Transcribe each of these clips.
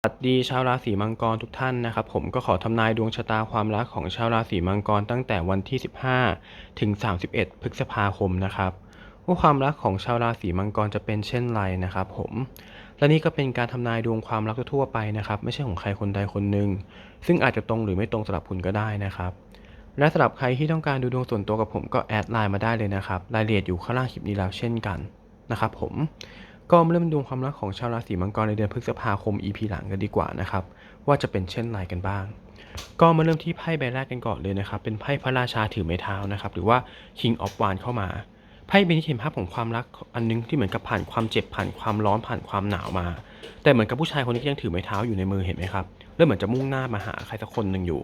สวัสดีชาวราศีมังกรทุกท่านนะครับ ผมก็ขอทำนายดวงชะตาความรักของชาวราศีมังกรตั้งแต่วันที่ 15 ถึง 31 พฤษภาคมนะครับว่าความรักของชาวราศีมังกรจะเป็นเช่นไรนะครับ ผมและนี่ก็เป็นการทำนายดวงความรักทั่วไปนะครับ ไม่ใช่ของใครคนใดคนหนึ่งซึ่งอาจจะตรงหรือไม่ตรงสำหรับคุณก็ได้นะครับ และสำหรับใครที่ต้องการดูดวงส่วนตัวกับผมก็แอดไลน์มาได้เลยนะครับรายละเอียดอยู่ข้างล่างคลิปนี้แล้วเช่นกันนะครับ ผม ก็มาเริ่มดวงความรักของชาวราศีมังกรในเดือนพฤษภาคม EP หลังกันดีกว่านะครับ ว่าจะเป็นเช่นไรกันบ้าง ก็มาเริ่มที่ไพ่ใบแรกกันก่อนเลยนะครับ เป็นไพ่พระราชาถือไม้เท้านะครับ หรือว่า King of Wands เข้ามาไพ่ใบนี้เห็นภาพของความรักอันนึงที่เหมือนกับผ่านความเจ็บผ่านความร้อนผ่านความหนาวมา แต่เหมือนกับผู้ชายคนนี้ยังถือไม้เท้าอยู่ในมือเห็นไหมครับแล้วเหมือนจะมุ่งหน้ามาหาใครสักคนหนึ่งอยู่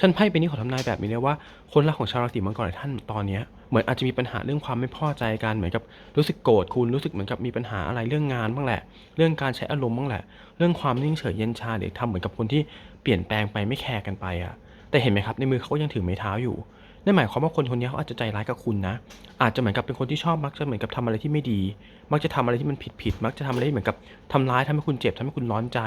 ฉันไพ่ไปนี้ขอทำนายแบบนี้เลยว่าคนรักของชาวราศีมังกรท่านตอนเนี้ยเหมือนอาจจะมีปัญหาเรื่องความไม่พอใจกันเหมือนกับรู้สึกโกรธคุณรู้สึกเหมือนกับมีปัญหาอะไรเรื่องงานบ้างแหละ เรื่องการใช้อารมณ์บ้างแหละ เรื่องความนิ่งเฉยเย็นชาเดี๋ยวทำเหมือนกับคนที่เปลี่ยนแปลงไปไม่แคร์กันไปอะแต่เห็นไหมครับในมือเขาก็ยังถือไม้เท้าอยู่ นั่นหมายความว่าคนคนนี้เขาอาจจะใจร้ายกับคุณนะ อาจจะเหมือนกับเป็นคนที่ชอบมักจะเหมือนกับทำอะไรที่ไม่ดี มักจะทำอะไรที่มันผิดผิดมักจะทำอะไรที่เหมือนกับทำร้ายทำให้คุณเจ็บทำให้คุณร้อนใจ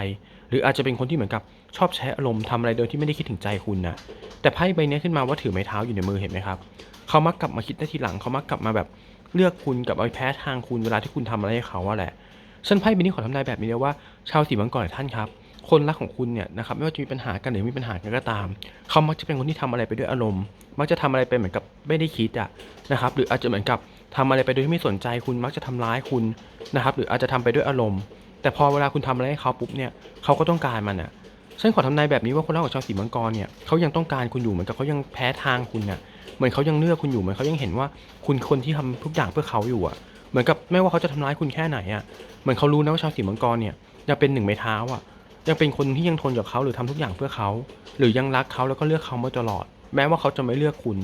หรืออาจจะเป็นคนที่เหมือนกับชอบใช้อารมณ์ทำอะไรโดยที่ไม่ได้คิดถึงใจคุณนะแต่ไพ่ใบนี้ขึ้นมาว่าถือไม้เท้าอยู่ในมือเห็นไหมครับเขามักกลับมาคิดได้ทีหลังเขามักกลับมาแบบเลือกคุณกับเอาแพ้ทางคุณเวลาที่คุณทำอะไรให้เขาอะแหละฉันไพ่ใบนี้ขอทำนายแบบนี้เลยว่า ชาวสีมังกรท่านครับ คนรักของคุณเนี่ยนะครับไม่ว่าจะมีปัญหากันหรือมีปัญหากันก็ตาม เขามักจะเป็นคนที่ทำอะไรไปด้วยอารมณ์ มักจะทำอะไรไปเหมือนกับไม่ได้คิดอะนะครับหรืออาจจะเหมือนกับทำอะไรไปโดยที่ไม่สนใจคุณมักจะทำร้ายคุณนะครับหรืออาจจะทำไปด้วยอารมณ์ แต่พอเวลาคุณทำอะไรให้เขาปุ๊บเนี่ยเขาก็ต้องการมันอะฉันขอทำนายแบบนี้ว่าคนรักของชาวสีมังกรเนี่ยเขายังต้องการคุณอยู่เหมือนกับเขายังแพ้ทางคุณน่ะเหมือนเขายังเลือกคุณอยู่เหมือนเขายังเห็นว่าคุณคนที่ทำทุกอย่างเพื่อเขาอยู่อะเหมือนกับไม่ว่าเขาจะทำร้ายคุณแค่ไหนอะเหมือนเขารู้นะว่าชาวสีมังกรเนี่ยยังเป็นหนึ่งไม้เท้าอะ ยังเป็นคนที่ยังทนกับเขาหรือทำทุกอย่างเพื่อเขา หรือยังรักเขาแล้วก็เลือกเขามาตลอด แม้ว่าเขาจะไม่เลือกคุณ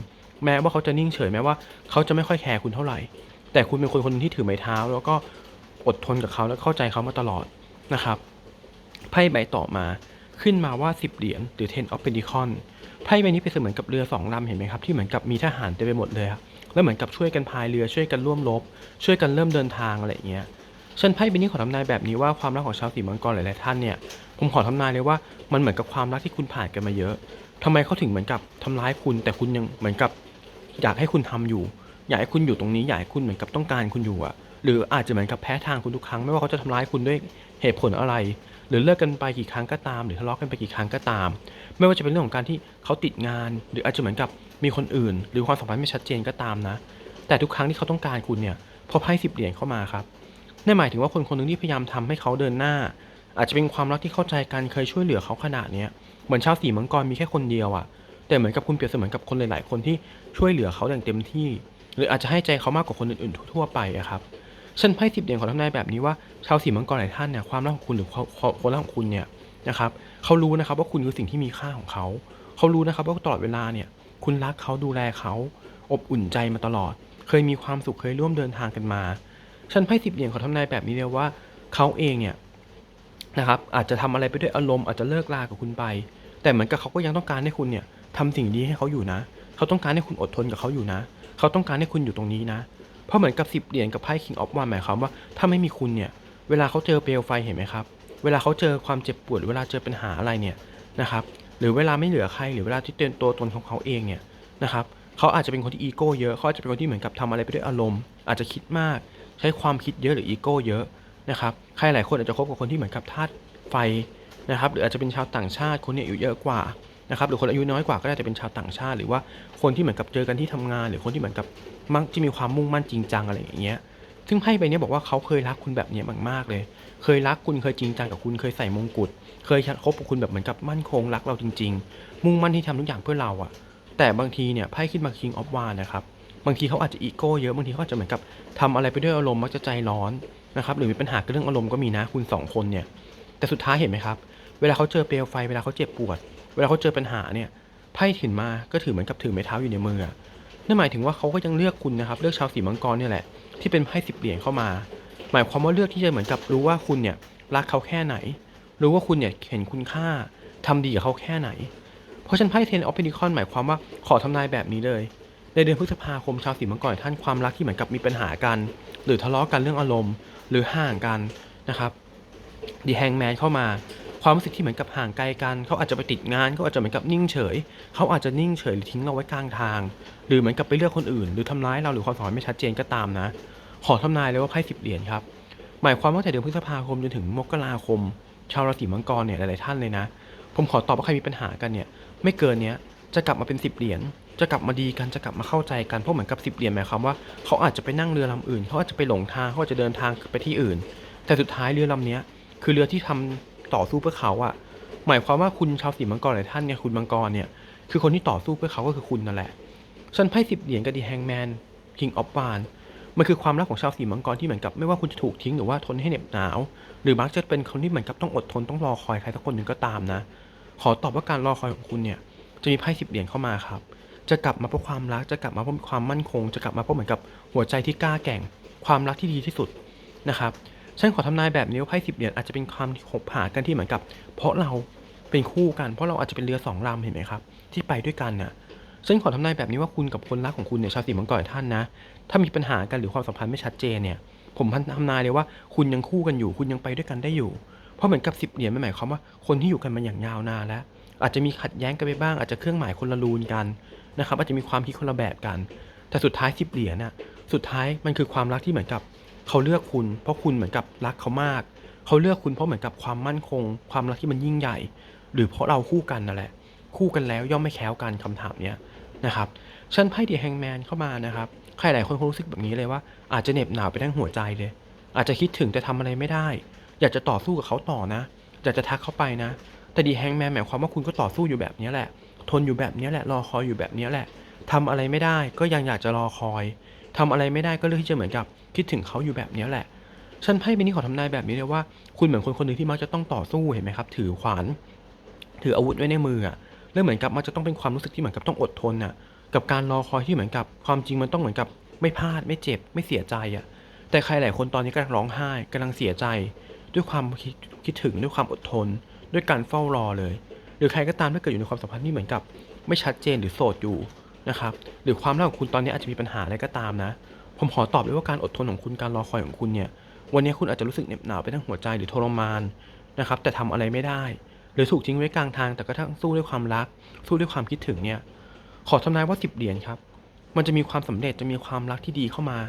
แม้ว่าเขาจะนิ่งเฉยแม้ว่าเขาจะไม่ค่อยแคร์คุณเท่าไหร่ แต่คุณเป็นคนคนนึงที่ถือไม้เท้า แล้วก็อดทนกับเขาและเข้าใจเขามาตลอดนะครับไพ่ใบต่อมาขึ้นมาว่า 10 เหรียญหรือ Ten of Pentacles ไพ่ใบนี้เป็นเสมือนกับเรือสองลำเห็นไหมครับที่เหมือนกับมีทหารเต็มไปหมดเลยแล้วเหมือนกับช่วยกันพายเรือช่วยกันร่วมรบช่วยกันเริ่มเดินทางอะไรอย่างเงี้ย ฉันไพ่ใบนี้ขอทำนายแบบนี้ว่าความรักของชาวสีมังกรหลายๆท่านเนี่ยผมขอทำนายเลยว่ามันเหมือนกับความรักที่คุณผ่านกันมาเยอะทำไมเขาถึงเหมือนกับทำร้ายคุณ แต่คุณยังเหมือนกับ อยากให้คุณทำอยู่ อยากให้คุณอยู่ตรงนี้อยากให้คุณเหมือนกับต้องการคุณอยู่อะหรืออาจจะเหมือนกับแพ้ทางคุณทุกครั้ง ไม่ว่าเขาจะทำร้ายคุณด้วยเหตุผลอะไร หรือเลิกกันไปกี่ครั้งก็ตาม หรือทะเลาะกันไปกี่ครั้งก็ตาม ไม่ว่าจะเป็นเรื่องของการที่เขาติดงาน หรืออาจจะเหมือนกับมีคนอื่น หรือความสัมพันธ์ไม่ชัดเจนก็ตามนะ แต่ทุกครั้งที่เขาต้องการคุณเนี่ยพอไพ่สิบเหรียญเข้ามาครับ นั่นหมายถึงว่าคนคนหนึ่งที่พยายามทำให้เขาเดินหน้า อาจจะเป็นความรักที่เข้าใจกันเคยช่วยเหลือเขาขนาดเนี้ยเหมือนชาวสีมังกรมีแค่คนเดียวอะแต่เหมือนกับคุณเปรียบเสมือนกับคนหลายๆ คนที่ช่วยเหลือเขาอย่างเต็มที่ หรืออาจจะให้ใจเขามากกว่าคนอื่นๆ ทั่วไปอะครับฉันไพ่สิบเหรียญขอทำนายแบบนี้ว่าชาวสีมังกรหลายท่านเนี่ยความรักของคุณหรือความความรักของคุณเนี่ยนะครับเขารู้นะครับว่าคุณคือสิ่งที่มีค่าของเขาเขารู้นะครับว่าตลอดเวลาเนี่ย คุณรักเขาดูแลเขาอบอุ่นใจมาตลอด เคยมีความสุขเคยร่วมเดินทางกันมา ฉันไพ่สิบเหรียญขอทำนายแบบนี้เลยว่าเขาเองเนี่ยนะครับอาจจะทำอะไรไปด้วยอารมณ์อาจจะเลิกลากับคุณไป แต่เหมือนกับเขาก็ยังต้องการให้คุณเนี่ยทำสิ่งดีให้เขาอยู่นะ เขาต้องการให้คุณอดทนกับเขาอยู่นะ เขาต้องการให้คุณอยู่ตรงนี้นะ เพราะเหมือนกับสิบเหรียญกับไพ่ King of Wands หมายความว่าถ้าไม่มีคุณเนี่ยเวลาเขาเจอเปลวไฟเห็นไหมครับ เวลาเขาเจอความเจ็บปวดหรือเวลาเจอปัญหาอะไรเนี่ยนะครับหรือเวลาไม่เหลือใครหรือเวลาที่เตือนตัวตนของเขาเองเนี่ยนะครับเขาอาจจะเป็นคนที่อีโก้เยอะเขาอาจจะเป็นคนที่เหมือนกับทำอะไรไปด้วยอารมณ์ อาจจะคิดมาก ใช้ความคิดเยอะหรืออีโก้เยอะนะครับใครหลายคนอาจจะคบกับคนที่เหมือนกับธาตุไฟนะครับหรืออาจจะเป็นชาวต่างชาติคนเนี่ยอายุเยอะกว่านะครับหรือคนอายุน้อยกว่าก็ได้จะเป็นชาวต่างชาติ หรือว่าคนที่เหมือนกับเจอกันที่ทำงาน หรือคนที่เหมือนกับมักจะมีความมุ่งมั่นจริงจังอะไรอย่างเงี้ยซึ่งไพ่ใบนี้บอกว่าเขาเคยรักคุณแบบนี้มากๆเลย เคยรักคุณเคยจริงจังกับคุณเคยใส่มงกุฎเคยคบกับคุณแบบเหมือนกับมั่นคงรักเราจริง ๆ มุ่งมั่นที่ทำทุกอย่างเพื่อเราอะแต่บางทีเนี่ยไพ่ขึ้นมา King of Wands นะครับ บางทีเขาอาจจะอีโก้เยอะบางทีเขาอาจจะเหมือนกับทำอะไรไปด้วยอารมณ์มักจะใจร้อนนะครับหรือมีปัญหากับเรื่องอารมณ์ก็มีนะคุณสองคนเนี่ยแต่สุดท้ายเห็นไหมครับ เวลาเขาเจอเปลวไฟเวลาเขาเจ็บปวด เวลาเขาเจอปัญหาเนี่ยไพ่ถือมาก็ถือเหมือนกับถือไม้เท้าอยู่ในมือนั่นหมายถึงว่าเขาก็ยังเลือกคุณนะครับเลือกชาวสีมังกรเนี่ยแหละที่เป็นไพ่สิบเหรียญเข้ามา หมายความว่าเลือกที่จะเหมือนกับรู้ว่าคุณเนี่ยรักเขาแค่ไหน รู้ว่าคุณเนี่ยเห็นคุณค่าทำดีกับเขาแค่ไหน เพราะฉันไพ่เทนออฟเพนิคอนหมายความว่าขอทำนายแบบนี้เลย ในเดือนพฤษภาคมชาวสีมังกรท่านความรักที่เหมือนกับมีปัญหากัน หรือทะเลาะกันเรื่องอารมณ์ หรือห่างกันนะครับดีแฮงแมนเข้ามา ความรู้สึกที่เหมือนกับห่างไกลกัน เขาอาจจะไปติดงานเขาอาจจะเหมือนกับนิ่งเฉย เขาอาจจะนิ่งเฉยหรือทิ้งเราไว้กลางทาง หรือเหมือนกับไปเลือกคนอื่น หรือทำร้ายเราหรือความสัมพันธ์ไม่ชัดเจนก็ตามนะ ขอทำนายเลยว่าไพ่สิบเหรียญครับหมายความว่าแต่เดือนพฤษภาคมจนถึงมกราคม ชาวราศีมังกรเนี่ยหลายๆท่านเลยนะ ผมขอตอบว่าใครมีปัญหากันเนี่ยไม่เกินเนี้ยจะกลับมาเป็นสิบเหรียญ จะกลับมาดีกันจะกลับมาเข้าใจกันเพราะเหมือนกับสิบเหรียญหมายความว่าเขาอาจจะไปนั่งเรือลำอื่นเขาอาจจะไปหลงทางเขาอาจจะเดินทางไปที่อื่น แต่สุดท้ายเรือลำเนี้ย คือเรือที่ทำต่อสู้เพื่อเขาอะหมายความว่าคุณชาวสีมังกรหลายท่านเนี่ยคุณมังกรเนี่ยคือคนที่ต่อสู้เพื่อเขาก็คือคุณนั่นแหละฉันไพ่สิบเหรียญกับดีแฮงแมน King of w a n มันคือความรักของชาวสีมังกรที่เหมือนกับไม่ว่าคุณจะถูกทิ้งหรือว่าทนให้เหน็บหนาว หรือมักจะเป็นคนที่เหมือนกับต้องอดทนต้องรอคอยใครสักคนหนึ่งก็ตามนะ ขอตอบว่าการรอคอยของคุณเนี่ยจะมีไพ่สิบเหรียญเข้ามาครับ จะกลับมาเพราะความรัก จะกลับมาเพราะความมั่นคง จะกลับมาเพราะเหมือนกับหัวใจที่กล้าแกร่ง ความรักที่ดีที่สุดนะครับฉันขอทำนายแบบนี้ว่าไพ่สิบเหรียญอาจจะเป็นความที่คบหากันที่เหมือนกับ เพราะเราเป็นคู่กัน เพราะเราอาจจะเป็นเรือสองลำเห็นไหมครับ ที่ไปด้วยกันน่ะฉันขอทำนายแบบนี้ว่าคุณกับคนรักของคุณเนี่ยชาวสีมังกรท่านนะ ถ้ามีปัญหากันหรือความสัมพันธ์ไม่ชัดเจนเนี่ย ผมทำนายเลยว่าคุณยังคู่กันอยู่ คุณยังไปด้วยกันได้อยู่ เพราะเหมือนกับสิบเหรียญไม่หมายความว่าคนที่อยู่กันมาอย่างยาวนานแล้ว อาจจะมีขัดแย้งกันไปบ้าง อาจจะเครื่องหมายคนละรูนกันนะครับอาจจะมีความคิดคนละแบบกัน แต่สุดท้ายสิบเหรียญน่ะสุดท้ายมันคือความรักที่เหมือนกับเขาเลือกคุณ เพราะคุณเหมือนกับรักเขามาก เขาเลือกคุณเพราะเหมือนกับความมั่นคง ความรักที่มันยิ่งใหญ่ หรือเพราะเราคู่กันนั่นแหละ คู่กันแล้วย่อมไม่แคล้วกันคำถามเนี้ยนะครับฉันไพ่เดียแฮงแมนเข้ามานะครับใครหลายคนคงรู้สึกแบบนี้เลยว่าอาจจะเหน็บหนาวไปทั้งหัวใจเลย อาจจะคิดถึงแต่ทำอะไรไม่ได้ อยากจะต่อสู้กับเขาต่อนะ อยากจะทักเขาไปนะ แต่ดีแฮงแมนหมายความว่าคุณก็ต่อสู้อยู่แบบนี้แหละ ทนอยู่แบบนี้แหละ รอคอยอยู่แบบนี้แหละทำอะไรไม่ได้ก็ยังอยากจะรอคอยทำอะไรไม่ได้ก็เลือกที่จะเหมือนกับคิดถึงเขาอยู่แบบนี้แหละฉันไพ่ใบนี้ขอทำนายแบบนี้เลยว่า คุณเหมือนคนคนหนึ่งที่มักจะต้องต่อสู้เห็นไหมครับ ถือขวาน ถืออาวุธไว้ในมืออะแล้วเหมือนกับมันจะต้องเป็นความรู้สึกที่เหมือนกับต้องอดทนน่ะ กับการรอคอยที่เหมือนกับความจริงมันต้องเหมือนกับไม่พลาดไม่เจ็บไม่เสียใจอะ แต่ใครหลายคนตอนนี้กำลังร้องไห้กำลังเสียใจ ด้วยความคิดคิดถึงด้วยความอดทน ด้วยการเฝ้ารอเลย หรือใครก็ตามถ้าเกิดอยู่ในความสัมพันธ์ที่เหมือนกับ ไม่ชัดเจนหรือโสดอยู่นะครับหรือความรักของคุณตอนนี้อาจจะมีปัญหาอะไรก็ตามนะ ผมขอตอบเลยว่าการอดทนของคุณการรอคอยของคุณเนี่ยวันนี้คุณอาจจะรู้สึกเหน็บหนาวไปทั้งหัวใจหรือทรมานนะครับแต่ทำอะไรไม่ได้ หรือถูกทิ้งไว้กลางทางแต่ก็ทั้งสู้ด้วยความรัก สู้ด้วยความคิดถึงเนี่ยขอทำนายว่าสิบเหรียญครับมันจะมีความสำเร็จจะมีความรักที่ดีเข้ามา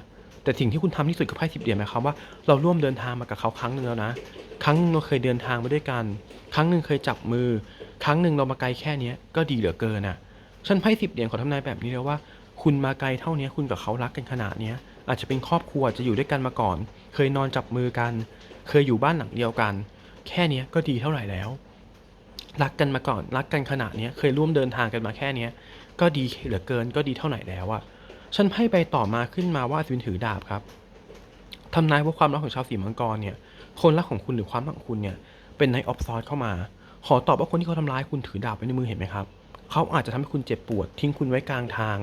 แต่สิ่งที่คุณทำที่สุดกับไพ่สิบเหรียญหมายความว่าเราร่วมเดินทางมากับเขาครั้งหนึ่งแล้วนะ ครั้งนึงเราเคยเดินทางมาด้วยกัน ครั้งหนึ่งเคยจับมือ ครั้งหนึ่งเรามาไกลแค่เนี้ยก็ดีเหลือเกินอะฉันไพ่สิบเหรียญขอทำนายแบบนี้เลยว่า คุณมาไกลเท่านี้คุณกับเขารักกันขนาดเนี้ยอาจจะเป็นครอบครัวจะอยู่ด้วยกันมาก่อน เคยนอนจับมือกัน เคยอยู่บ้านหลังเดียวกัน แค่เนี้ยก็ดีเท่าไหร่แล้ว รักกันมาก่อน รักกันขนาดเนี้ยเคยร่วมเดินทางกันมาแค่เนี้ยก็ดีเหลือเกินก็ดีเท่าไหร่แล้วอะ ฉันไพ่ใบต่อมาขึ้นมาว่าอัศวินถือดาบครับทำนายว่าความรักของชาวสีมังกรเนี่ย คนรักของคุณหรือความรักของคุณเนี่ย เป็นไนออฟซอร์เข้ามา ขอตอบว่าคนที่เขาทำร้ายคุณถือดาบไว้ในมือเห็นไหมครับ เขาอาจจะทำให้คุณเจ็บปวด ทิ้งคุณไว้กลางทาง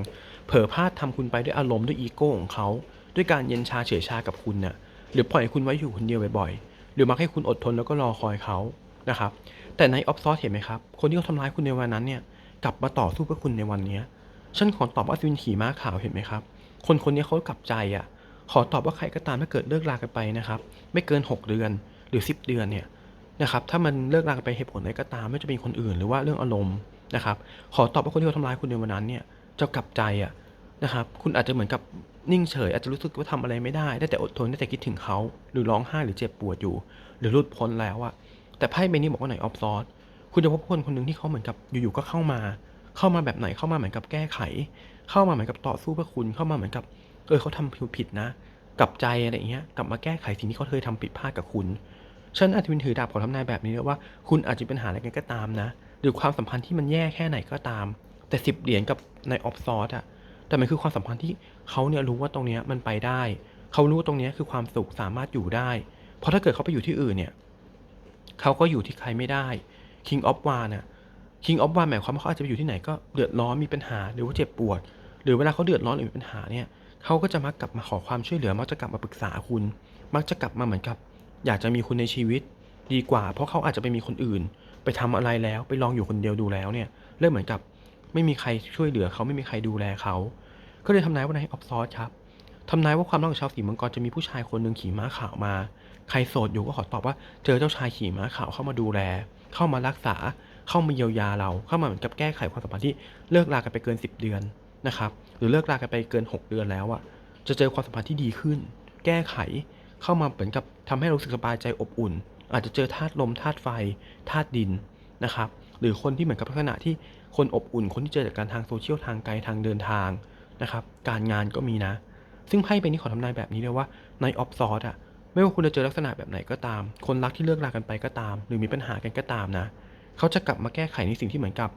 เผลอพลาดทำคุณไปด้วยอารมณ์ด้วยอีโก้ของเขา ด้วยการเย็นชาเฉยชากับคุณน่ะ หรือปล่อยคุณไว้อยู่คนเดียวบ่อยๆ หรือมักให้คุณอดทนแล้วก็รอคอยเขา นะครับ แต่ในออฟซอร์เห็นไหมครับ คนที่เขาทำร้ายคุณในวันนั้นเนี่ย กลับมาต่อสู้เพื่อคุณในวันนี้ ฉันขอตอบว่าอัศวินขี่ม้าขาวเห็นไหมครับ คนคนนี้เขากลับใจอะ ขอตอบว่าใครก็ตามถ้าเกิดเลิกลากันไปนะครับ ไม่เกิน 6 เดือนหรือ 10 เดือนเนี่ยนะครับ ถ้ามันเลิกลากันไปเหตุผลอะไรก็ตาม ไม่ว่าจะเป็นคนอื่นหรือว่าเรื่องอารมณ์นะครับ ขอตอบว่าคนที่เขาทำร้ายคุณในวันนั้นเนี่ยจะกลับใจอะนะครับ คุณอาจจะเหมือนกับนิ่งเฉย อาจจะรู้สึกว่าทำอะไรไม่ได้ ได้แต่อดทนได้แต่คิดถึงเขา หรือร้องไห้หรือเจ็บปวดอยู่ หรือหลุดพ้นแล้วอะแต่ไพ่ใบนี้บอกว่าไหนออฟซอร์คุณจะพบคนคนหนึ่งที่เขาเหมือนกับอยู่ๆก็เข้ามา เข้ามาแบบไหนเข้ามาเหมือนกับแก้ไข เข้ามาเหมือนกับต่อสู้เพื่อคุณเข้ามาเหมือนกับ เออเขาทำผิดนะ กลับใจอะไรเงี้ยกลับมาแก้ไขสิ่งที่เขาเคยทำผิดพลาดกับคุณฉันอาจจะเป็นถือดาบขอทำนายแบบนี้เลยว่าคุณอาจจะมีปัญหาอะไรกันก็ตามนะ หรือความสัมพันธ์ที่มันแย่แค่ไหนก็ตาม แต่สิบเหรียญกับในออฟซอร์อะแต่มันคือความสัมพันธ์ที่เขาเนี่ยรู้ว่าตรงเนี้ยมันไปได้ เขารู้ว่าตรงเนี้ยคือความสุขสามารถอยู่ได้ เพราะถ้าเกิดเขาไปอยู่ที่อื่นเนี่ย เขาก็อยู่ที่ใครไม่ได้ King of w a n น่ะ King of w a n หมายความว่าเขาอาจจะไปอยู่ที่ไหนก็เดือดร้อนมีปัญหาหรือว่าเจ็บปวด หรือเวลาเขาเดือดร้อนหรือมีปัญหาเนี่ยเขาก็จะมักกลับมาขอความช่วยเหลือมักจะกลับมาปรึกษาคุณ มักจะกลับมาเหมือนกับ อยากจะมีคุณในชีวิตดีกว่า เพราะเขาอาจจะไปมีคนอื่น ไปทำอะไรแล้วไปลองอยู่คนเดียวดูแล้วเนี่ยเริ่มเหมือนกับไม่มีใครช่วยเหลือเขาไม่มีใครดูแลเขาก็เลยทำนายว่าในออฟซอร์ครับทำนายว่าความรักของชาวสีมังกรจะมีผู้ชายคนหนึ่งขี่ม้าขาวมา ใครโสดอยู่ก็ขอตอบว่าเจอเจ้าชายขี่ม้าขาวเข้ามาดูแล เข้ามารักษา เข้ามาเยียวยาเราเข้ามาเหมือนกับแก้ไขความสัมพันธ์ที่เลิกรากันไปเกิน 10 เดือนนะครับหรือเลิกรากันไปเกิน 6 เดือนแล้วอะจะเจอความสัมพันธ์ที่ดีขึ้น แก้ไขเข้ามาเหมือนกับทำให้รู้สึกสบายใจอบอุ่น อาจจะเจอธาตุลมธาตุไฟธาตุดินนะครับหรือคนที่เหมือนกับลักษณะที่คนอบอุ่น คนที่เจอจากการทางโซเชียลทางไกลทางเดินทางนะครับการงานก็มีนะ ซึ่งไพ่ใบนี้ขอทำนายแบบนี้เลยว่าในออฟซอร์อะไม่ว่าคุณจะเจอลักษณะแบบไหนก็ตาม คนรักที่เลิกรากันไปก็ตาม หรือมีปัญหากันก็ตามนะ เขาจะกลับมาแก้ไขในสิ่งที่เหมือนกับ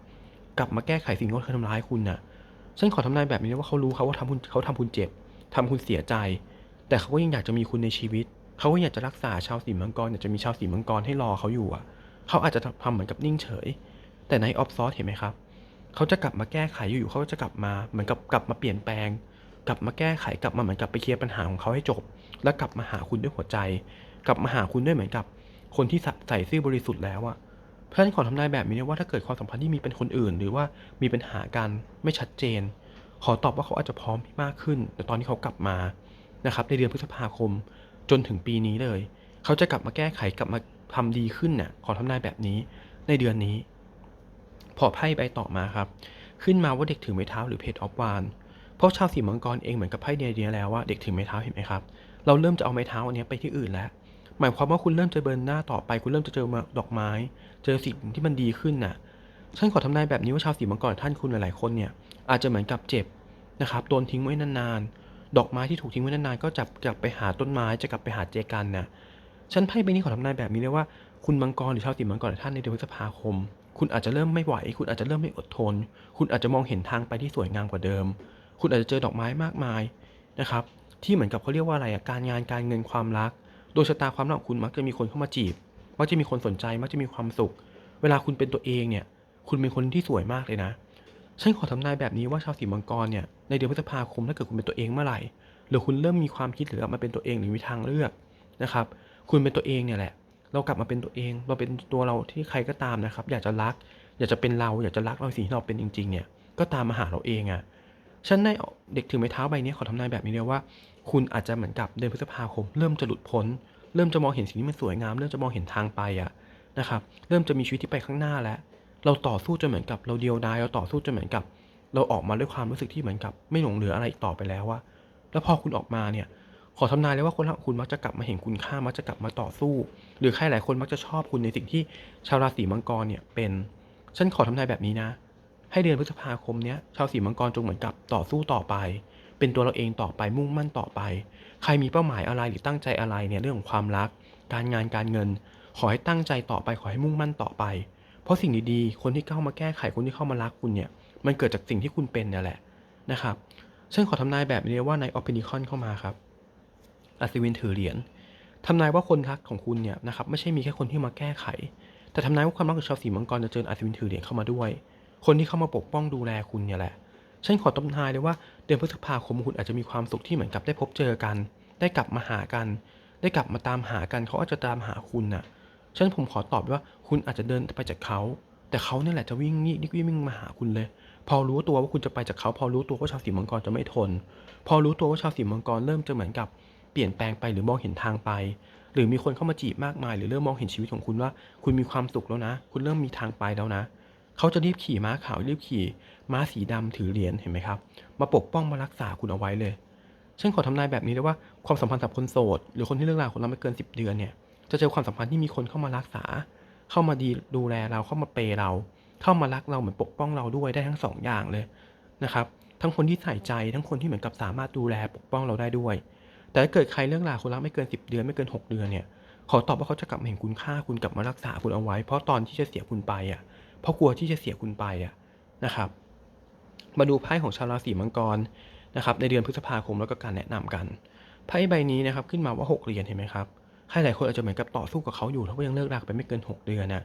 กลับมาแก้ไขสิ่งที่เขาเคยทำร้ายคุณน่ะฉันขอทำนายแบบนี้ว่าเขารู้เขาว่าทำคุณเขาทำคุณเจ็บทำคุณเสียใจ แต่เขาก็ยังอยากจะมีคุณในชีวิต เขาก็อยากจะรักษาชาวสีมังกรอยากจะมีชาวสีมังกรให้รอเขาอยู่อะ เขาอาจจะทำเหมือนกับนิ่งเฉย แต่ในออฟซอสเห็นไหมครับ เขาจะกลับมาแก้ไขอยู่ๆเขาก็จะกลับมาเหมือนกับกลับมาเปลี่ยนแปลง กลับมาแก้ไขกลับมาเหมือนกับไปเคลียร์ปัญหาของเขาให้จบ แล้วกลับมาหาคุณด้วยหัวใจ กลับมาหาคุณด้วยเหมือนกับ คนที่ใส่ซื่อบริสุทธิ์แล้วอะ เพราะฉะนั้นขอทำนายแบบนี้ว่าถ้าเกิดความสัมพันธ์ที่มีเป็นคนอื่น หรือว่ามีปัญหากันไม่ชัดเจน ขอตอบว่าเขาอาจจะพร้อมมากขึ้น แต่ตอนที่เขากลับมานะครับในเดือนพฤษภาคม จนถึงปีนี้เลย เขาจะกลับมาแก้ไขกลับมาทำดีขึ้นน่ะขอทำนายแบบนี้ในเดือนนี้ พอไพ่ใบต่อมาครับ ขึ้นมาว่าเด็กถือไม้เท้าหรือเพจออฟวานเพราะชาวสีมังกรเองเหมือนกับไพ่เดียเดียแล้วว่าเด็กถือไม้เท้าเห็นไหมครับเราเริ่มจะเอาไม้เท้าอันนี้ไปที่อื่นแล้ว หมายความว่าคุณเริ่มจะเบิร์นหน้าต่อไป คุณเริ่มจะเจอดอกไม้ เจอสิ่งที่มันดีขึ้นน่ะฉันขอทำนายแบบนี้ว่าชาวสีมังกรท่านคุณหลายๆคนเนี่ยอาจจะเหมือนกับเจ็บนะครับโดนทิ้งไว้นานๆดอกไม้ที่ถูกทิ้งไว้นานๆก็จับกลับไปหาต้นไม้จะกลับไปหาเจกันน่ะฉันไพ่ใบนี้ขอทำนายแบบนี้เลยว่าคุณมังกรหรือชาวสีมังกรท่านในเดือนพฤษภาคม คุณอาจจะเริ่มไม่ไหว คุณอาจจะเริ่มไม่อดทน คุณอาจจะมองเห็นทางไปที่สวยงามกว่าเดิม คุณอาจจะเจอดอกไม้มากมายนะครับที่เหมือนกับเขาเรียกว่าอะไรอะการงานการเงินความรัก โดยชะตาความรักของคุณมักจะมีคนเข้ามาจีบ มักจะมีคนสนใจ มักจะมีความสุข เวลาคุณเป็นตัวเองเนี่ย คุณเป็นคนที่สวยมากเลยนะ ฉันขอทำนายแบบนี้ว่าชาวสีมังกรเนี่ย ในเดือนพฤษภาคมถ้าเกิดคุณเป็นตัวเองเมื่อไหร่ หรือคุณเริ่มมีความคิดหรือกลับมาเป็นตัวเองหรือมีทางเลือกนะครับ คุณเป็นตัวเองเนี่ยแหละ เรากลับมาเป็นตัวเอง เราเป็นตัวเราที่ใครก็ตามนะครับ อยากจะรัก อยากจะเป็นเรา อยากจะรักเราสิ่งที่เราเป็นจริง ๆ เนี่ย ก็ตามมาหาเราเองอะ่ะฉันในเด็กถือไม้เท้าใบนี้ขอทำนายแบบนี้เลยว่า คุณอาจจะเหมือนกับเดือนพฤษภาคม เริ่มจะหลุดพ้น เริ่มจะมองเห็นสิ่งที่มันสวยงาม เริ่มจะมองเห็นทางไปอะนะครับ เริ่มจะมีชีวิตที่ไปข้างหน้าแล้ว เราต่อสู้จนเหมือนกับเราเดียวดาย เราต่อสู้จนเหมือนกับ เราออกมาด้วยความรู้สึกที่เหมือนกับ ไม่หลงเหลืออะไรอีกต่อไปแล้วว่า แล้วพอคุณออกมาเนี่ย ขอทำนายเลยว่าคนรักคุณมักจะกลับมาเห็นคุณค่า มักจะกลับมาต่อสู้ หรือใครหลายคนมักจะชอบคุณในสิ่งที่ชาวราศีมังกรเนี่ยเป็น ฉันขอทำนายแบบนี้นะ ให้เดือนพฤษภาคมเนี้ยชาวสีมังกรจงเหมือนกับต่อสู้ต่อไป เป็นตัวเราเองต่อไปมุ่งมั่นต่อไป ใครมีเป้าหมายอะไรหรือตั้งใจอะไรเนี่ยเรื่องของความรัก การงานการเงิน ขอให้ตั้งใจต่อไปขอให้มุ่งมั่นต่อไป เพราะสิ่งดีๆ คนที่เข้ามาแก้ไขคนที่เข้ามารักคุณเนี่ยมันเกิดจากสิ่งที่คุณเป็นนี่แหละนะครับฉันขอทำนายแบบนี้ว่าในออฟเปนิคอนเข้ามาครับอัศวินถือเหรียญทำนายว่าคนรักของคุณเนี่ยนะครับไม่ใช่มีแค่คนที่มาแก้ไข แต่ทำนายว่าความรักของชาวสีมังกรจะเจออัศวินถือเหรียญเข้ามาด้วย คนที่เข้ามาปกป้องดูแลคุณเนี่ยแหละ ฉันขอตำนายเลยว่าเดือนพฤษภาคมคุณอาจจะมีความสุขที่เหมือนกับได้พบเจอกัน ได้กลับมาหากัน ได้กลับมาตามหากันเขาอาจจะตามหาคุณน่ะฉันผมขอตอบว่าคุณอาจจะเดินไปจากเขา แต่เขาเนี่ยแหละจะวิ่งนี่วิ่วิ่งมาหาคุณเลย พอรู้ตัวว่าคุณจะไปจากเขา พอรู้ตัวว่าชาวสีมังกรจะไม่ทน พอรู้ตัวว่าชาวสีมังกรเริ่มจะเหมือนกับเปลี่ยนแปลงไปหรือมองเห็นทางไป หรือมีคนเข้ามาจีบมากมาย หรือเริ่มมองเห็นชีวิตของคุณว่า คุณมีความสุขแล้วนะ คุณเริ่มมีทางไปแล้วนะ เขาจะรีบขี่ม้าขาวรีบขี่ ม้าสีดำถือเหรียญเห็นไหมครับ มาปกป้องมารักษาคุณเอาไว้เลยฉันขอทำนายแบบนี้เลยว่าความสัมพันธ์กับคนโสด หรือคนที่เลิกราคนเราไม่เกิน 10 เดือนเนี่ยจะเจอความสัมพันธ์ที่มีคนเข้ามารักษา เข้ามาดีดูแลเราเข้ามาเปย์เรา เข้ามารักเราเหมือนปกป้องเราด้วยได้ทั้งสองอย่างเลยนะครับทั้งคนที่ใส่ใจทั้งคนที่เหมือนกับสามารถดูแลปกป้องเราได้ด้วย แต่ถ้าเกิดใครเลิกราคนรักไม่เกิน 10 เดือนไม่เกิน 6 เดือนเนี่ยขอตอบว่าเขาจะกลับมาเห็นคุณค่าคุณกลับมารักษาคุณเอาไว้ เพราะตอนที่จะเสียคุณไปอะ เพราะกลัวที่จะเสียคุณไปอะนะครับ มาดูไพ่ของชาวราศีมังกรนะครับ ในเดือนพฤษภาคมแล้วก็การแนะนำกันไพ่ใบนี้นะครับขึ้นมาว่าหกเหรียญเห็นไหมครับใครหลายคนอาจจะเหมือนกับต่อสู้กับเขาอยู่เขาก็ยังเลิกราไปไม่เกิน 6 เดือนนะ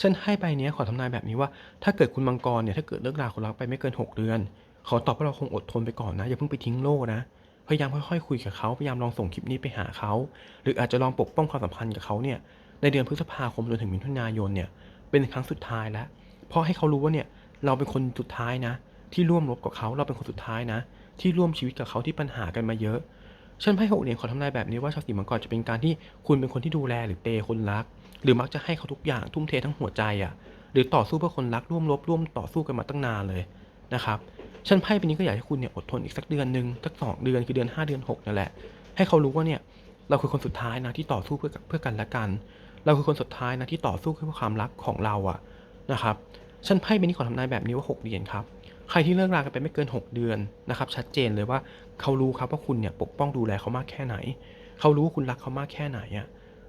ฉันให้ใบนี้ขอทำนายแบบนี้ว่า ถ้าเกิดคุณมังกรเนี่ยถ้าเกิดเลิกราคนรักไปไม่เกิน 6 เดือนขอตอบว่าเราคงอดทนไปก่อนนะอย่าเพิ่งไปทิ้งโลกนะพยายามค่อยๆคุยกับเขาพยายามลองส่งคลิปนี้ไปหาเขา หรืออาจจะลองปกป้องความสัมพันธ์กับเขาเนี่ยในเดือนพฤษภาคมจนถึงมิถุนายนเนี่ย เป็นครั้งสุดท้ายแล้วเพราะให้เขารู้ว่าเนี่ยเราเป็นคนสุดท้ายนะ ที่ร่วมรบกับเขาเราเป็นคนสุดท้ายนะ ที่ร่วมชีวิตกับเขาที่ปัญหากันมาเยอะฉันไพ่หกเหรียญขอทำนายแบบนี้ว่าชาวสีมังกรจะเป็นการที่คุณเป็นคนที่ดูแลหรือเปคนรัก หรือมักจะให้เขาทุกอย่างทุ่มเททั้งหัวใจอะหรือต่อสู้เพื่อคนรักร่วมรบร่วมต่อสู้กันมาตั้งนานเลยนะครับฉันไพ่ใบนี้ก็อยากให้คุณเนี่ยอดทนอีกสักเดือนหนึ่งสักสองเดือนคือเดือนห้าเดือนหกนั่นแหละให้เขารู้ว่าเนี่ยเราคือคนสุดท้ายนะที่ต่อสู้เพื่อเพื่อกันและกัน เราคือคนสุดท้ายนะที่ต่อสู้เพื่อความรักของเราอะนะครับฉันไพ่ใบนี้ขอทำนายแบบนี้ว่าหกเดือนครับ ใครที่เลิกรากันไปไม่เกิน 6 เดือนนะครับ ชัดเจนเลยว่าเขารู้ครับว่าคุณเนี่ยปกป้องดูแลเขามากแค่ไหน เขารู้ว่าคุณรักเขามากแค่ไหนอะ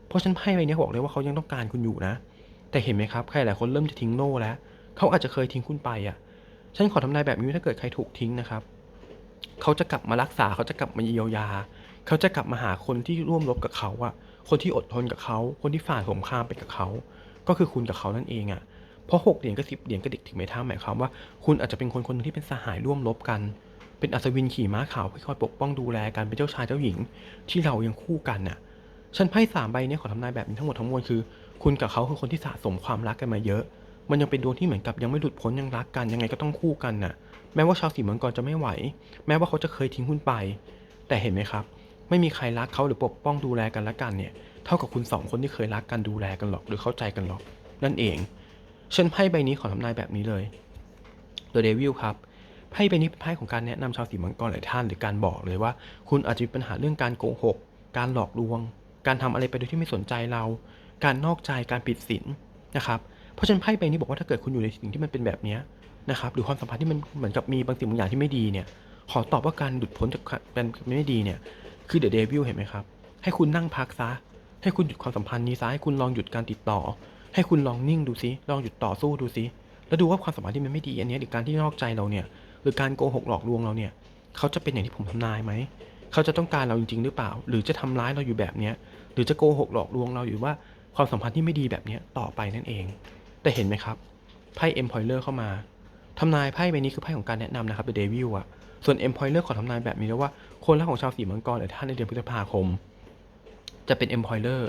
เพราะฉันไพ่ใบนี้บอกเลยว่าเขายังต้องการคุณอยู่นะ แต่เห็นไหมครับใครหลายคนเริ่มจะทิ้งโล่แล้ว เขาอาจจะเคยทิ้งคุณไปอะฉันขอทำนายแบบนี้ถ้าเกิดใครถูกทิ้งนะครับ เขาจะกลับมารักษาเขาจะกลับมาเยียวยา เขาจะกลับมาหาคนที่ร่วมรบกับเขาอะ คนที่อดทนกับเขา คนที่ฝ่าสงครามไปกับเขา ก็คือคุณกับเขานั่นเองอะ เพราะหกเหรียญกับสิบเหรียญก็เด็กถึงไม่ท่าหมายความว่า คุณอาจจะเป็นคนคนหนึงที่เป็นสหายร่วมรบกัน เป็นอัศวินขี่ม้าขาวที่คอยปกป้องดูแลกันเป็นเจ้าชายเจ้าหญิง ที่เรายังคู่กันน่ะฉันไพ่สามใบนี้ขอทำนายแบบนี้ทั้งหมดทั้งมวลคือ คุณกับเขาคือคนที่สะสมความรักกันมาเยอะ มันยังเป็นดวงที่เหมือนกับยังไม่หลุดพ้นยังรักกันยังไงก็ต้องคู่กันน่ะ แม้ว่าชาวสีมังกรจะไม่ไหว แม้ว่าเขาจะเคยทิ้งคุณไป แต่เห็นไหมครับ ไม่มีใครรักเขาหรือปกป้องดูแลกันและกันเนี่ย เท่ากับคุณสองคนที่เคยรักกันดูแลกันหรอกหรือเข้าใจกันหรอก นั่นเองฉันไพ่ใบนี้ขอทำนายแบบนี้เลย The Devil ครับไพ่ใบนี้เป็นไพ่ของการแนะนำชาวสีมังกรหลายท่านหรือการบอกเลยว่า คุณอาจจะมีปัญหาเรื่องการโกหก การหลอกลวง การทำอะไรไปโดยที่ไม่สนใจเรา การนอกใจการปิดศีลนะครับเพราะฉะนันไพ่ใบนี้บอกว่าถ้าเกิดคุณอยู่ในสิ่งที่มันเป็นแบบนี้นะครับหรือความสัมพันธ์ที่มันเหมือนกับมีบางสิ่งบางอย่างที่ไม่ดีเนี่ยขอตอบว่าการหลุดพ้นจากการไม่ดีเนี่ย คือ The Devil เห็นไหมครับ ให้คุณนั่งพักซะ ให้คุณหยุดความสัมพันธ์นี้ซะ ให้คุณลองหยุดการติดต่อ ให้คุณลองนิ่งดูซิ ลองหยุดต่อสู้ดูซิ แล้วดูว่าความสัมพันธ์ที่มันไม่ดี อันนี้หรือการที่นอกใจเราเนี่ย หรือการโกหกหลอกลวงเราเนี่ย เขาจะเป็นอย่างที่ผมทำนายไหม เขาจะต้องการเราจริงๆ หรือเปล่า หรือจะทำร้ายเราอยู่แบบเนี้ย หรือจะโกหกหลอกลวงเราอยู่ว่าความสัมพันธ์ที่ไม่ดีแบบเนี้ยต่อไปนั่นเอง แต่เห็นไหมครับ ไพ่ Employer เข้ามาทำนายไพ่ใบนี้คือไพ่ของการแนะนำนะครับ The Devil อะ ส่วน Employer ขอทำนายแบบนี้แล้วว่า คนรักของชาวสีมังกรหรือท่านในเดือนพฤษภาคม จะเป็น Employer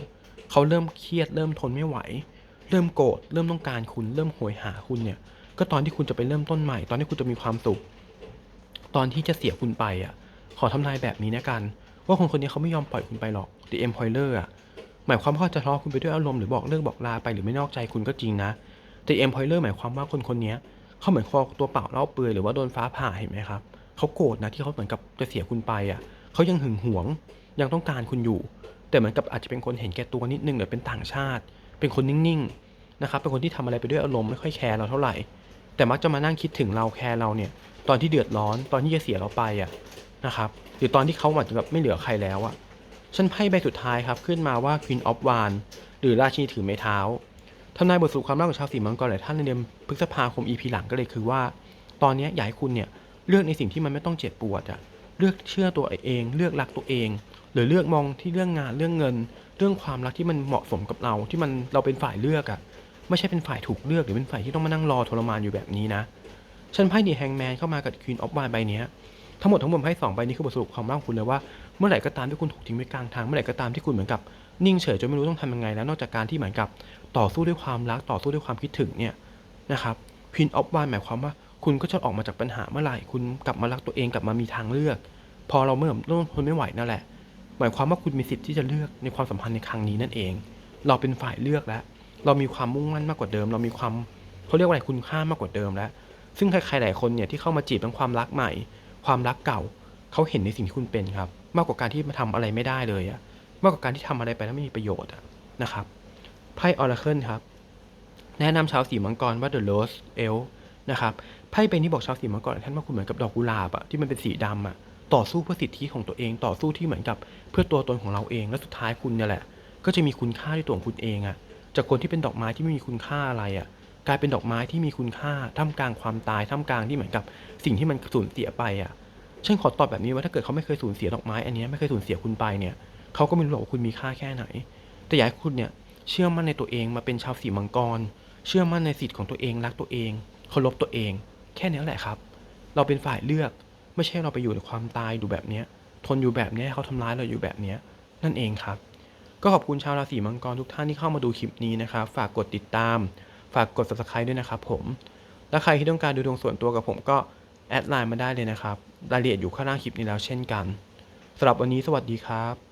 เขาเริ่มเครียดเริ่มทนไม่ไหว เริ่มโกรธเริ่มต้องการคุณเริ่มโหยหาคุณเนี่ย ก็ตอนที่คุณจะไปเริ่มต้นใหม่ ตอนที่คุณจะมีความสุข ตอนที่จะเสียคุณไปอะ ขอทำนายแบบนี้นะกัน ว่าคนคนนี้เขาไม่ยอมปล่อยคุณไปหรอก The Employer อะหมายความว่าจะทะเลาะคุณไปด้วยอารมณ์หรือบอกเลิกบอกลาไปหรือไม่นอกใจคุณก็จริงนะแต่ Employer หมายความว่าคนคนนี้เขาเหมือนคอตัวเปล่าเล่าเปลือยหรือว่าโดนฟ้าผ่าเห็นไหมครับ เขาโกรธนะที่เขาเหมือนกับจะเสียคุณไปอะเขายังหึงหวงยังต้องการคุณอยู่ แต่เหมือนกับอาจจะเป็นคนเห็นแก่ตัวนิดนึงหรือเป็นต่างชาติ เป็นคนนิ่งๆนะครับเป็นคนที่ทำอะไรไปด้วยอารมณ์ไม่ค่อยแคร์เราเท่าไหร่ แต่มักจะมานั่งคิดถึงเราแคร์เราเนี่ย ตอนที่เดือดร้อนตอนที่จะเสียเราไปอะนะครับหรือตอนที่เขาอาจจะแบบไม่เหลือใครแล้วอะฉันไพ่ใบสุดท้ายครับขึ้นมาว่า Queen of w a n d หรือราชินีถือไม้เท้าทำนายบทสรุปความรักของชาวสีมังกรหลายท่านในเดือนพฤษภาคม EP หลังก็เลยคือว่า ตอนนี้อยากให้คุณเนี่ย เลือกในสิ่งที่มันไม่ต้องเจ็บปวดอะเลือกเชื่อตัวเอง เลือกรักตัวเอง หรือเลือกมองที่เรื่องงานเรื่องเงิน เรื่องความรักที่มันเหมาะสมกับเราที่มันเราเป็นฝ่ายเลือกอะไม่ใช่เป็นฝ่ายถูกเลือกหรือเป็นฝ่ายที่ต้องมานั่งรอทรมานอยู่แบบนี้นะฉันไพ่ดีแฮงแมนเข้ามากับ Queen of Wands ใบเนี้ยทั้งหมดทั้งมวลไพ่สองใบนี้คือบทสรุปความรักของคุณเลยว่าเมื่อไหร่ก็ตามที่คุณถูกทิ้งไว้กลางทางเมื่อไหร่ก็ตามที่คุณเหมือนกับนิ่งเฉยจนไม่รู้ต้องทำยังไงแล้วนอกจากการที่เหมือนกับต่อสู้ด้วยความรักต่อสู้ด้วยความคิดถึงเนี่ยนะครับควีนออฟวานหมายความว่า คุณก็จะออกมาจากปัญหาเมื่อไหร่ คุณกลับมารักตัวเองกลับมามีทางเลือก พอเราเมื่อเริ่มทนไม่ไหวนั่นแหละ หมายความว่าคุณมีสิทธิ์ที่จะเลือกในความสัมพันธ์ในครั้งนี้นั่นเอง เราเป็นฝ่ายเลือกแล้ว เรามีความมุ่งมั่นมากกว่าเดิม เรามีความเขาเรียกว่าอะไรคุณค่ามากกว่าเดิมแล้ว ซึ่งใครๆหลายคนเนี่ยที่เข้ามาจีบเป็นความรักใหม่ ความรักเก่า เขาเห็นในสิ่งที่คุณเป็นครับ มากกว่าการที่มาทำอะไรไม่ได้เลยอะมากกว่าการที่ทำอะไรไปแล้วไม่มีประโยชน์อะนะครับไพ่ออราเคิลครับแนะนำชาวสีมังกรว่า The Rose Elf นะครับ ไพ่ใบนี้บอกชาวสีมังกรท่านว่าคุณเหมือนกับดอกกุหลาบอะที่มันเป็นสีดำอะต่อสู้เพื่อสิทธิของตัวเองต่อสู้ที่เหมือนกับเพื่อตัวตนของเราเอง และสุดท้ายคุณเนี่ยแหละ ก็จะมีคุณค่าด้วยตัวของคุณเองอะจากคนที่เป็นดอกไม้ที่ไม่มีคุณค่าอะไรอะกลายเป็นดอกไม้ที่มีคุณค่าท่ามกลางความตายท่ามกลางที่เหมือนกับ สิ่งที่มันสูญเสียไปอะฉันขอตอบแบบนี้ว่าถ้าเกิดเขาไม่เคยสูญเสียดอกไม้อันนี้ไม่เคยสูญเสียคุณไปเนี่ยเขาก็ไม่รู้หรอกว่าคุณมีค่าแค่ไหน แต่อยากให้คุณเนี่ยเชื่อมั่นในตัวเองมาเป็นชาวสีมังกร เชื่อมั่นในสิทธิ์ของตัวเองรักตัวเองเคารพตัวเอง แค่นี้แหละครับ เราเป็นฝ่ายเลือก ไม่ใช่เราไปอยู่ในความตายอยู่แบบเนี้ย ทนอยู่แบบเนี้ยเขาทำร้ายเราอยู่แบบเนี้ย นั่นเองครับ ก็ขอบคุณชาวราศีมังกรทุกท่านที่เข้ามาดูคลิปนี้นะครับ ฝากกดติดตาม ฝากกด subscribe ด้วยนะครับผม และใครที่ต้องการดูดวงส่วนตัวกับผมก็แอดไลน์มาได้เลยนะครับ รายละเอียดอยู่ข้างล่างคลิปนี้แล้วเช่นกันสำหรับวันนี้สวัสดีครับ